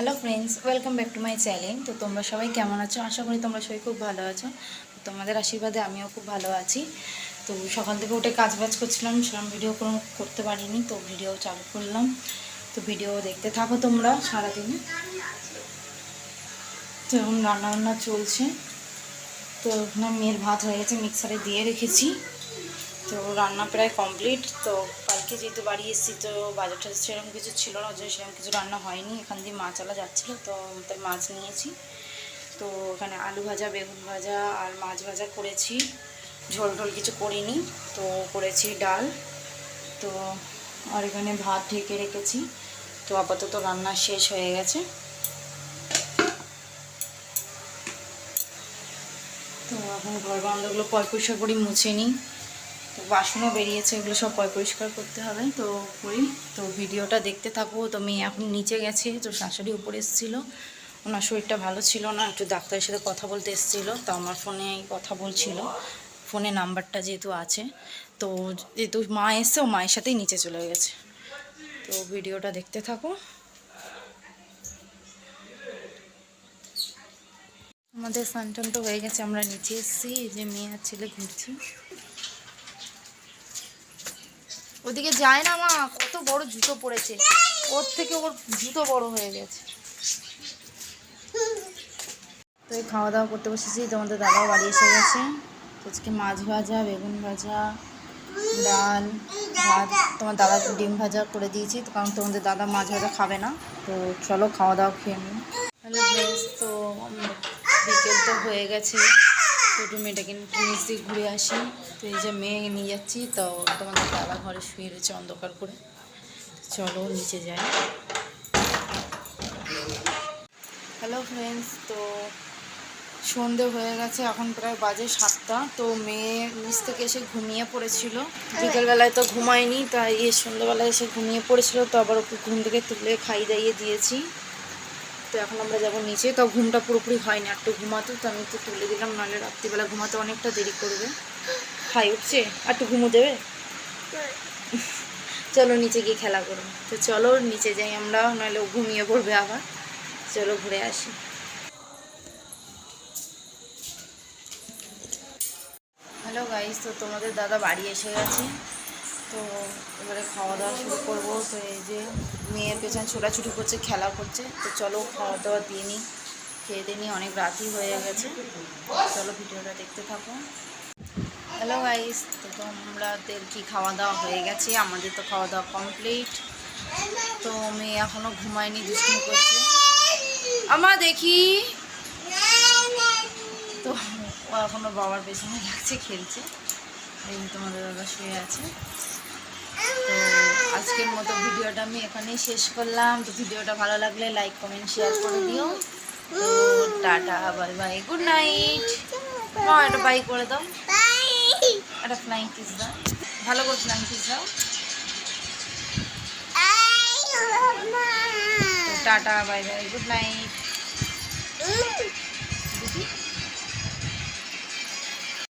Hello friends welcome back to my channel তো তোমরা সবাই কেমন আছো? আশা করি তোমরা সবাই খুব ভালো আছো। তোমাদের আশীর্বাদে আমিও খুব ভালো আছি। তো সকাল থেকে উঠে কাজ বাজ করছিলাম, সেরকম ভিডিও কোনো করতে পারিনি, তো ভিডিও চালু করলাম। তো ভিডিও দেখতে থাকো তোমরা সারাদিনে। তো এখন রান্না বান্না চলছে। তো ওখানে মেয়ের ভাত হয়ে গেছে মিক্সারে দিয়ে রেখেছি। তো রান্না প্রায় কমপ্লিট তো কালকে যেহেতু বাড়ি এসেছি, তো বাজারটা সেরকম কিছু ছিল না জন্য সেরকম কিছু রান্না হয়নি। এখান দিয়ে মাছ আলা যাচ্ছিল, তো তাই মাছ নিয়েছি। তো এখানে আলু ভাজা, বেগুন ভাজা আর মাছ ভাজা করেছি। ঝোল টোল কিছু করিনি, তো করেছি ডাল। তো আর এখানে ভাত ঢেকে রেখেছি। তো আপাতত রান্না শেষ হয়ে গেছে। তো এখন ঘর বান্ধবগুলো পয় করি মুছে নিই। বাসনও বেরিয়েছে, এগুলো সব পয়, পরিষ্কার করতে হবে। তো করি, তো ভিডিওটা দেখতে থাকব তো মেয়ে এখন নিচে গেছে, তো শাশুড়ি উপরে এসেছিল। ওনার শরীরটা ভালো ছিল না, একটু ডাক্তারের সাথে কথা বলতে এসেছিল। তো আমার ফোনে কথা বলছিল। ফোনে নাম্বারটা যেহেতু আছে, তো যেহেতু মা এসছে, ও মায়ের সাথেই নিচে চলে গেছে। তো ভিডিওটা দেখতে থাকো। আমাদের সানটান তো হয়ে গেছে, আমরা নিচে এসেছি, এই যে মেয়ে আর ছেলে ঘুরছি। ওদিকে যায় না মা, কত বড় জুতো পড়েছে। ওর থেকে ওর জুতো বড় হয়ে গেছে। তো এই খাওয়া দাওয়া করতে বসেছি, তোমাদের দাদাও বাড়ি এসে গেছে। আজকে মাছ ভাজা, বেগুন ভাজা, ডাল, ভাত। তোমার দাদা ডিম ভাজা করে দিয়েছি, তো কারণ তোমাদের দাদা মাছ ভাজা খাবে না। তো চলো খাওয়া দাওয়া খেয়ে নিই। তো বিকেল তো হয়ে গেছে। একটু মেয়েটাকে নিচ দিয়ে ঘুরে আসি। তো এই যে মেয়ে নিয়ে যাচ্ছি, তো তোমাদের দাদা ঘরে শুয়ে রয়েছে অন্ধকার করে। চলো নিচে যাই। হ্যালো ফ্রেন্ডস তো সন্ধে হয়ে গেছে, এখন প্রায় বাজে সাতটা। তো মেয়ে নিচ থেকে এসে ঘুমিয়ে পড়েছিল। বিকেলবেলায় তো ঘুমায়নি, তাই সন্ধ্যেবেলায় এসে ঘুমিয়ে পড়েছিল। তো আবার ওকে ঘুম থেকে তুলে খাই দাইয়ে দিয়েছি। তো এখন আমরা যাব নিচে। তো ঘুমটা পুরোপুরি হয় না, একটু ঘুমাতো, তো আমি তো তুলে দিলাম, নাহলে রাত্রিবেলা ঘুমাতে অনেকটা দেরি করবে। খাই উঠছে? আর একটু ঘুমো দেবে? চলো নিচে গিয়ে খেলা করো। তো চলো নিচে যাই আমরা, নাহলে ঘুমিয়ে পড়বে আবার। চলো ঘুরে আসি। হ্যালো গাইস তো তোমাদের দাদা বাড়ি এসে গেছে। তো এবারে খাওয়া দাওয়া শুরু করব। তো এই যে মেয়ের পেছনে ছোটাছুটি করছে, খেলা করছে। তো চলো খাওয়া দাওয়া দিয়ে নিই, খেয়ে দিয়ে নিই, অনেক রাতই হয়ে গেছে। চলো ভিডিওটা দেখতে থাকো। হ্যালো গাইস তো তোমরাদের কি খাওয়া দাওয়া হয়ে গেছে? আমাদের তো খাওয়া দাওয়া কমপ্লিট তো মেয়ে এখনও ঘুমায়নি, দুষ্টুমি করছে। আমা দেখি। তো ও এখনও বাবার পেছনে লাগছে, খেলছে। এই তোমাদের দাদা শুয়ে আছে। তো আজকের মতো ভিডিওটা আমি এখানেই শেষ করলাম। তো ভিডিওটা ভালো লাগলে লাইক কমেন্ট শেয়ার করে দিও। তো tata bye bye good night মা একটা বাই করে দাও। একটা ফ্লাইং কিস দাও। ভালো করে ফ্লাইং কিস দাও tata bye bye good night